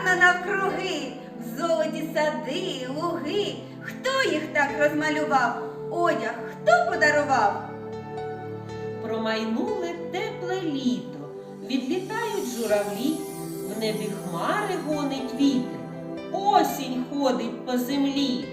гарно навкруги, в золоті сади, луги. Хто їх так розмалював? Одяг хто подарував? Промайнуле тепле літо, відлітають журавлі, в небі хмари гонить вітер, осінь ходить по землі.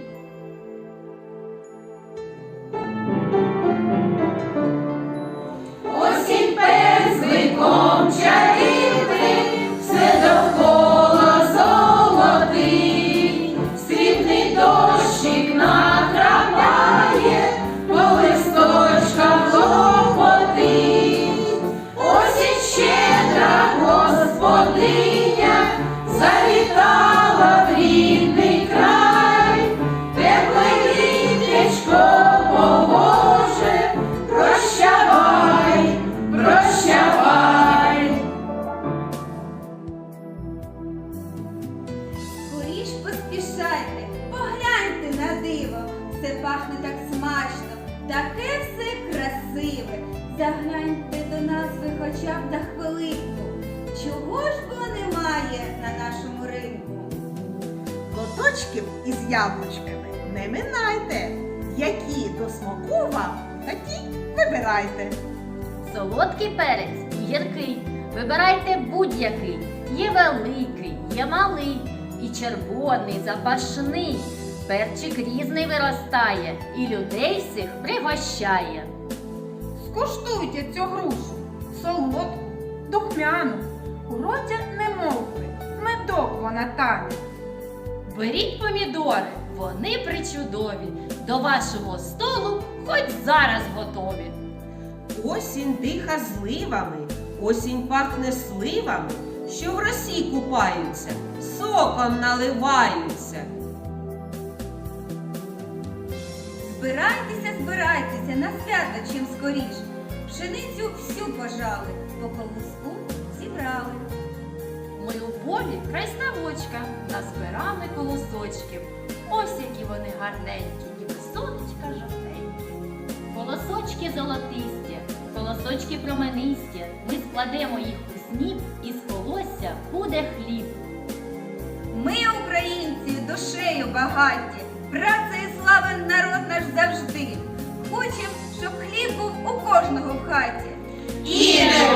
Поспішайте, погляньте на диво, все пахне так смачно, таке все красиве. Загляньте до нас ви хоча б на хвилинку. Чого ж бо немає на нашому ринку? Лоточків із яблучками не минайте. Які до смаку вам, такі вибирайте. Солодкий перець і гіркий. Вибирайте будь-який. Є великий, є малий, і червоний, запашний. Перчик різний виростає і людей всіх пригощає. Скуштуйте цю грушу, солодку, духмяну, у роті немовби, медок вона тане. Беріть помідори, вони причудові. До вашого столу хоч зараз готові. Осінь диха зливами, осінь пахне сливами, що в росі купаються, соком наливаються. Збирайтеся, збирайтеся на свято чим скоріш. Пшеницю всю пожали, по колоску зібрали. Ми у полі край ставочка назбирали колосочків. Ось які вони гарненькі, ніби сонечка жовтенькі. Колосочки золотисті, колосочки променисті. Ми складемо їх сніп, і з колосся буде хліб. Ми, українці, душею багаті, праця і славен народ наш завжди. Хочем, щоб хліб був у кожного в хаті. І не